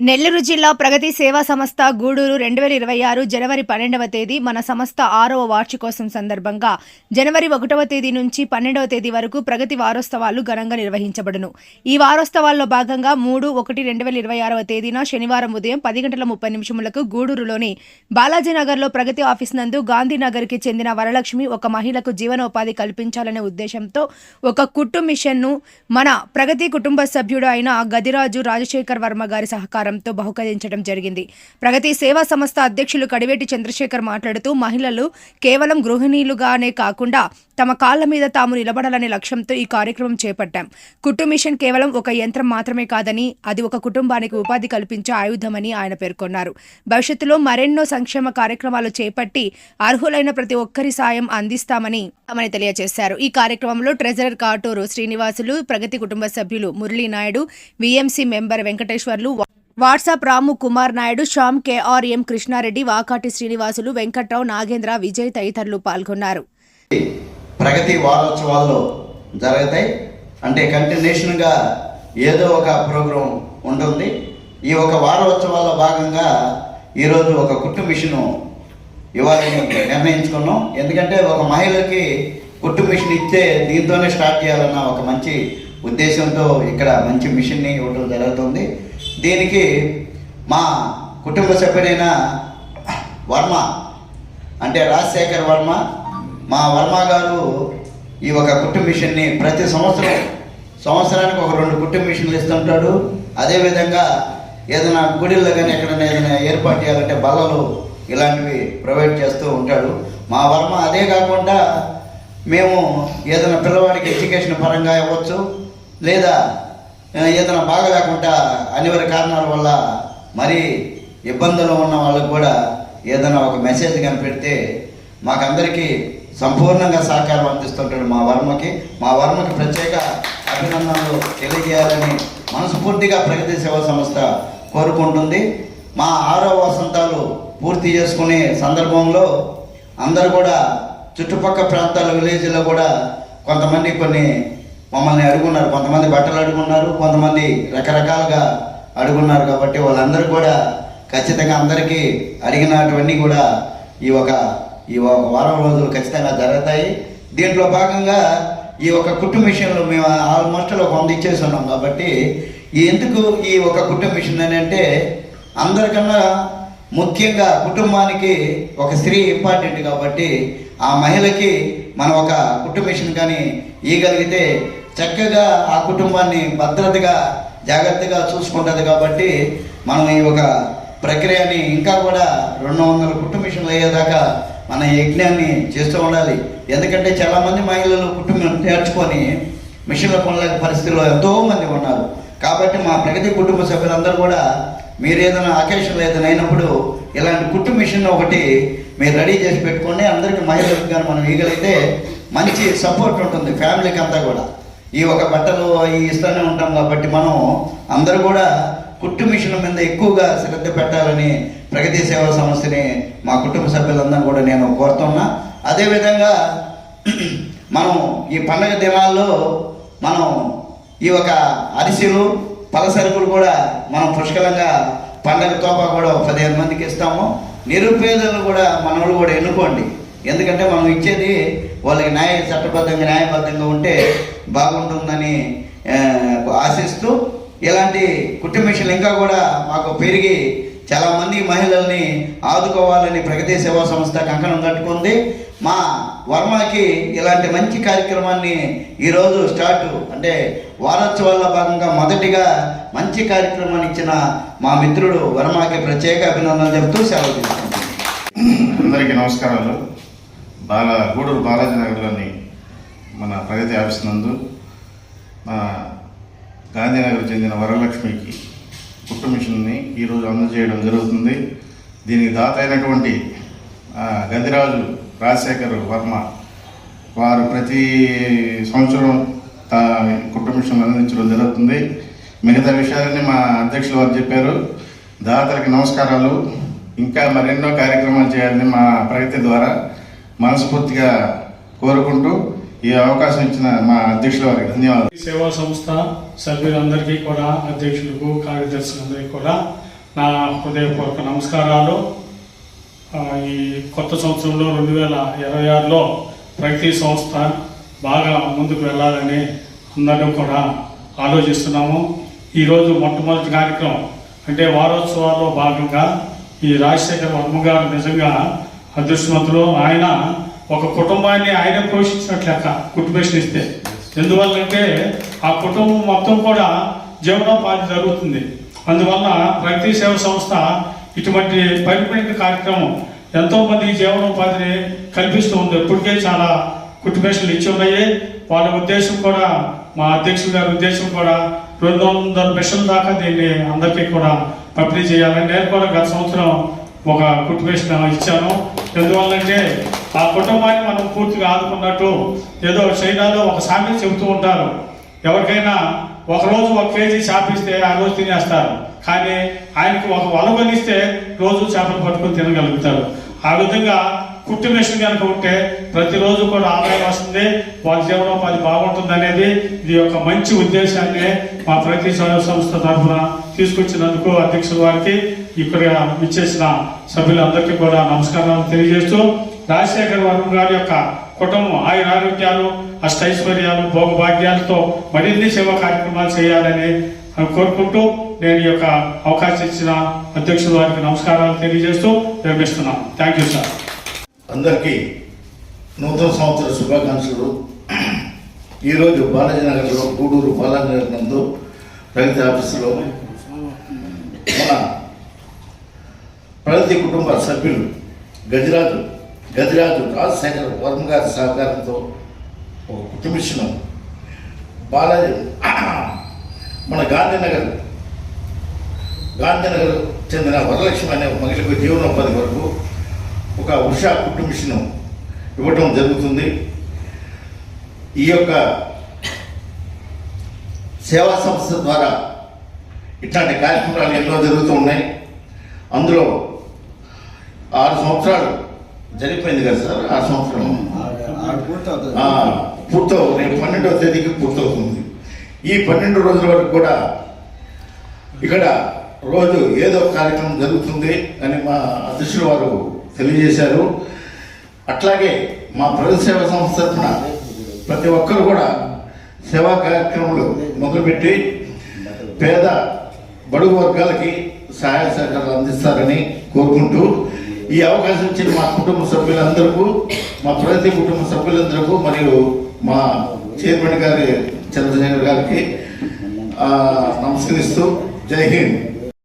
నెల్లూరు జిల్లా ప్రగతి సేవా సంస్థ గూడూరు రెండు వేల ఇరవై ఆరు జనవరి పన్నెండవ తేదీ మన సంస్థ ఆరవ వార్షికోత్సవం సందర్భంగా జనవరి ఒకటవ తేదీ నుంచి పన్నెండవ తేదీ వరకు ప్రగతి వారోత్సవాలు ఘనంగా నిర్వహించబడును. ఈ వారోత్సవాల్లో భాగంగా మూడు ఒకటి రెండు వేల ఇరవై ఆరవ తేదీన శనివారం ఉదయం పది గంటల ముప్పై నిమిషములకు గూడూరులోని బాలాజీనగర్లో ప్రగతి ఆఫీస్ నందు గాంధీనగర్కి చెందిన వరలక్ష్మి ఒక మహిళకు జీవనోపాధి కల్పించాలనే ఉద్దేశంతో ఒక కుట్టు మిషన్ను మన ప్రగతి కుటుంబ సభ్యుడు అయిన గదిరాజు రాజశేఖర్ వర్మ గారి సహకారం సహకారంతో బహుకరించడం జరిగింది. ప్రగతి సేవా సంస్థ అధ్యక్షులు కడివేటి చంద్రశేఖర్ మాట్లాడుతూ మహిళలు కేవలం గృహిణీలుగానే కాకుండా తమ కాళ్ళ మీద తాము నిలబడాలనే లక్ష్యంతో ఈ కార్యక్రమం చేపట్టాం. కుట్టు మిషన్ కేవలం ఒక యంత్రం మాత్రమే కాదని అది ఒక కుటుంబానికి ఉపాధి కల్పించే ఆయుధమని ఆయన పేర్కొన్నారు. భవిష్యత్తులో మరెన్నో సంక్షేమ కార్యక్రమాలు చేపట్టి అర్హులైన ప్రతి ఒక్కరి సాయం అందిస్తామని ఆమె తెలియజేశారు. ఈ కార్యక్రమంలో ట్రెజరర్ కాటూరు శ్రీనివాసులు ప్రగతి కుటుంబ సభ్యులు Murali Naidu VMC member Venkateswarlu WhatsApp Ramu Kumar Naidu Shyam KRM Krishnareddy Vakati Srinivasulu Venkatrao Nagendra Vijay తదితరులు పాల్గొన్నారు. ప్రగతి వారోత్సవాల్లో జరుగుతాయి. అంటే కంటిన్యూషన్గా ఏదో ఒక ప్రోగ్రాం ఉంటుంది. ఈ ఒక వారోత్సవాల్లో భాగంగా ఈరోజు ఒక కుట్టు మిషను ఇవ్వాలని నిర్ణయించుకున్నాం. ఎందుకంటే ఒక మహిళకి కుట్టు మిషన్ ఇస్తే దీంతోనే స్టార్ట్ చేయాలన్న ఒక మంచి ఉద్దేశంతో ఇక్కడ మంచి మిషన్ని ఇవ్వడం జరుగుతుంది. దీనికి? మా కుటుంబ సభ్యుడైన వర్మ. అంటే రాజశేఖర్ వర్మ. మా వర్మ గారు ఈ ఒక కుట్టు మిషన్ని ప్రతి సంవత్సరం సంవత్సరానికి ఒక రెండు కుట్టు మిషన్లు ఇస్తుంటాడు. అదేవిధంగా ఏదైనా గుడిల్లో కానీ ఎక్కడైనా ఏదైనా ఏర్పాటు చేయాలంటే బల్లలు ఇలాంటివి ప్రొవైడ్ చేస్తూ ఉంటాడు. మా వర్మ అదే కాకుండా మేము ఏదైనా పిల్లవాడికి ఎడ్యుకేషన్ పరంగా ఇవ్వచ్చు లేదా ఏదైనా బాగా లేకుండా అనివార్య కారణాల వల్ల మరీ ఇబ్బందులు ఉన్న వాళ్ళకు కూడా ఏదైనా ఒక మెసేజ్ కనిపెడితే మాకందరికీ సంపూర్ణంగా సహకారం అందిస్తుంటాడు మా వర్మకి. మా వర్మకి ప్రత్యేక అభినందనలు తెలియజేయాలని మనస్ఫూర్తిగా ప్రగతి సేవా సంస్థ కోరుకుంటుంది. మా ఆరో వసంతాలు పూర్తి చేసుకునే సందర్భంలో అందరూ కూడా చుట్టుపక్కల ప్రాంతాల విలేజ్లో కూడా కొంతమంది కొన్ని మమ్మల్ని అడుగున్నారు. కొంతమంది బట్టలు అడుగున్నారు. కొంతమంది రకరకాలుగా అడుగున్నారు కాబట్టి వాళ్ళందరూ కూడా ఖచ్చితంగా అందరికీ అడిగినటువన్నీ కూడా ఈ ఒక ఈ ఒక వారం రోజులు ఖచ్చితంగా జరుగుతాయి. దీంట్లో భాగంగా ఈ ఒక కుట్టు మిషన్లు మేము ఆల్మోస్ట్ ఒక వంద ఇచ్చేసి ఉన్నాం కాబట్టి ఎందుకు ఈ ఒక కుట్టు మిషన్ అని అంటే అందరికన్నా ముఖ్యంగా కుటుంబానికి ఒక స్త్రీ ఇంపార్టెంట్ కాబట్టి ఆ మహిళకి మనం ఒక కుట్టు మిషన్ కానీ ఇవ్వగలిగితే చక్కగా ఆ కుటుంబాన్ని భద్రతగా జాగ్రత్తగా చూసుకుంటుంది కాబట్టి మనం ఈ ఒక ప్రక్రియని ఇంకా కూడా రెండు వందల కుట్టు మిషన్లు అయ్యేదాకా మన యజ్ఞాన్ని చేస్తూ ఉండాలి. ఎందుకంటే చాలామంది మహిళలు కుటుంబం నేర్చుకొని మిషన్ల కొనలేక పరిస్థితిలో ఎంతో మంది ఉన్నారు. కాబట్టి మా ప్రగతి కుటుంబ సభ్యులందరూ కూడా మీరు ఏదైనా అకేషన్ ఏదైనా అయినప్పుడు ఇలాంటి కుట్టు మిషన్ ఒకటి మీరు రెడీ చేసి పెట్టుకోండి. అందరికీ మహిళలకు కానీ మనం ఇవ్వగలిగితే మంచి సపోర్ట్ ఉంటుంది ఫ్యామిలీకి అంతా కూడా. ఈ ఒక బట్టలు అవి ఇస్తూనే ఉంటాం కాబట్టి మనం అందరూ కూడా కుట్టు మిషన్ మీద ఎక్కువగా శ్రద్ధ పెట్టాలని ప్రగతి సేవా సంస్థని మా కుటుంబ సభ్యులందరూ కూడా నేను కోరుతున్నా. అదేవిధంగా మనం ఈ పండగ దినాల్లో మనం ఈ ఒక అరిసెలు పలసరుకులు కూడా మనం పుష్కలంగా పండగ తోపా కూడా పదిహేను మందికి ఇస్తాము. నిరుపేదలు కూడా మనోళ్ళు కూడా ఎన్నుకోండి. ఎందుకంటే మనం ఇచ్చేది వాళ్ళకి న్యాయ చట్టబద్ధంగా న్యాయబద్ధంగా ఉంటే బాగుంటుందని ఆశిస్తూ ఇలాంటి కుట్టు ఇంకా కూడా మాకు పెరిగి చాలామంది మహిళల్ని ఆదుకోవాలని ప్రగతి సేవా సంస్థ కంకణం కట్టుకుంది. మా వర్మకి ఇలాంటి మంచి కార్యక్రమాన్ని ఈరోజు స్టార్ట్ అంటే వారోత్సవాల్లో భాగంగా మొదటిగా మంచి కార్యక్రమాన్ని ఇచ్చిన మా మిత్రుడు వర్మకి ప్రత్యేక అభినందనలు చెబుతూ సెలవు తీసుకుంటాం అందరికీ నమస్కారాలు. బాల గూడూరు బాలాజీ నగర్లోని మన ప్రగతి ఆఫీస్ నందు మన గాంధీనగర్ చెందిన వరలక్ష్మికి కుట్టు మిషన్ని ఈరోజు అందజేయడం జరుగుతుంది. దీనికి దాత అయినటువంటి గదిరాజు రాజశేఖర్ వర్మ వారు ప్రతి సంవత్సరం తా కుట్టు మిషన్ అందించడం జరుగుతుంది. మిగతా విషయాలన్నీ మా అధ్యక్షులు వారు చెప్పారు. దాతలకి నమస్కారాలు. ఇంకా మరెన్నో కార్యక్రమాలు చేయాలని మా ప్రగతి ద్వారా మనస్ఫూర్తిగా కోరుకుంటూ ఈ అవకాశం ఇచ్చిన మా అధ్యక్షుల వారికి ధన్యవాదాలు. ఈ సేవా సంస్థ సభ్యులందరికీ కూడా అధ్యక్షులకు కార్యదర్శులందరికీ కూడా నా హృదయపూర్వక నమస్కారాలు. ఈ కొత్త సంవత్సరంలో రెండు వేల ఇరవై ఆరులో ప్రగతి సంస్థ బాగా ముందుకు వెళ్ళాలని అందరం కూడా ఆలోచిస్తున్నాము. ఈరోజు మొట్టమొదటి కార్యక్రమం అంటే వారోత్సవాల్లో భాగంగా ఈ రాజశేఖర్ వర్మ గారు నిజంగా అదృష్టవంతులు ఆయన ఒక కుటుంబాన్ని ఆయన పోషించినట్లు లెక్క కుటుంబేషన్ ఇస్తే ఎందువల్లంటే ఆ కుటుంబం మొత్తం కూడా జీవనోపాధి జరుగుతుంది. అందువల్ల ప్రగతి సేవ సంస్థ ఇటువంటి పరిపూర్ణ కార్యక్రమం ఎంతో మందికి జీవనోపాధిని కల్పిస్తూ ఉంది. ఇప్పటికే చాలా కుటుంబేషన్లు ఇచ్చి ఉన్నాయి. వాళ్ళ ఉద్దేశం కూడా మా అధ్యక్షుడు గారి ఉద్దేశం కూడా రెండు వందల మిషన్ దాకా దీన్ని అందరికీ కూడా పంపిణీ చేయాలని నేను కూడా గత సంవత్సరం ఒక కుటుంబేషన్ ఇచ్చాను. ఎందువల్లంటే ఆ కుటుంబాన్ని మనం పూర్తిగా ఆదుకున్నట్టు ఏదో చైనాలో ఒక సామెత చెబుతూ ఉంటారు. ఎవరికైనా ఒకరోజు ఒక కేజీ చేపిస్తే ఆ రోజు తినేస్తారు. కానీ ఆయనకి ఒక వలగనిస్తే రోజు చేపలు పట్టుకొని తినగలుగుతారు. ఆ విధంగా కుట్టు మిషన్ కనుక ఉంటే ప్రతిరోజు కూడా ఆదాయం వస్తుంది. వాళ్ళ జీవనోపాధి బాగుంటుంది అనేది ఇది ఒక మంచి ఉద్దేశాన్ని మా ప్రతి స్వయం సంస్థ తరఫున తీసుకొచ్చినందుకు అధ్యక్షుల వారికి ఇక్కడ ఇచ్చేసిన సభ్యులందరికీ కూడా నమస్కారాలు తెలియజేస్తూ రాజశేఖర్ వర్మ గారి యొక్క కుటుంబం ఆయన ఆరోగ్యాలు అష్టైశ్వర్యాలు భోగభాగ్యాలతో మరిన్ని సేవా కార్యక్రమాలు చేయాలని కోరుకుంటూ నేను ఈ యొక్క అవకాశం ఇచ్చిన అధ్యక్షుల వారికి నమస్కారాలు తెలియజేస్తూ నిర్మిస్తున్నాను. థ్యాంక్ యూ సార్ అందరికీ నూతన సంవత్సర శుభాకాంక్షలు. ఈరోజు బాలాజీ నగర్లో గూడూరు బాలాజీనగర్ నందు రైతు ఆఫీసులో మన ప్రగతి కుటుంబ సభ్యులు గజరాజు గజరాజు రాజశేఖర్ వర్మ గారి సహకారంతో ఒక కుటుంబిషను బాలాజీ మన గాంధీనగర్ గాంధీనగర్ చెందిన వరలక్ష్మి అనే మహిళకు జీవనోపాధి వరకు ఒక ఉషా కుటుంబిషను ఇవ్వటం జరుగుతుంది. ఈ యొక్క సేవా సంస్థ ద్వారా ఇట్లాంటి కార్యక్రమాలు ఎన్నో జరుగుతూ ఉన్నాయి. అందులో ఆరు సంవత్సరాలు జరిగిపోయింది కదా సార్? ఆరు సంవత్సరం. పూర్తవు రేపు పన్నెండవ తేదీకి పూర్తవుతుంది. ఈ పన్నెండు రోజుల వరకు కూడా ఇక్కడ రోజు ఏదో కార్యక్రమం జరుగుతుంది అని మా అధ్యక్షులు వారు తెలియజేశారు. అట్లాగే మా ప్రజల సేవా సంస్థ తరఫున ప్రతి ఒక్కరు కూడా సేవా కార్యక్రమాలు మొదలుపెట్టి పేద బడుగు వర్గాలకి సహాయ సహకారాలు అందిస్తారని కోరుకుంటూ ఈ అవకాశం ఇచ్చిన మా కుటుంబ సభ్యులందరికీ మా ప్రతి కుటుంబ సభ్యులందరికీ మరియు మా చైర్మన్ గారి చంద్రశేఖర్ గారికి నమస్కరిస్తూ జై హింద్.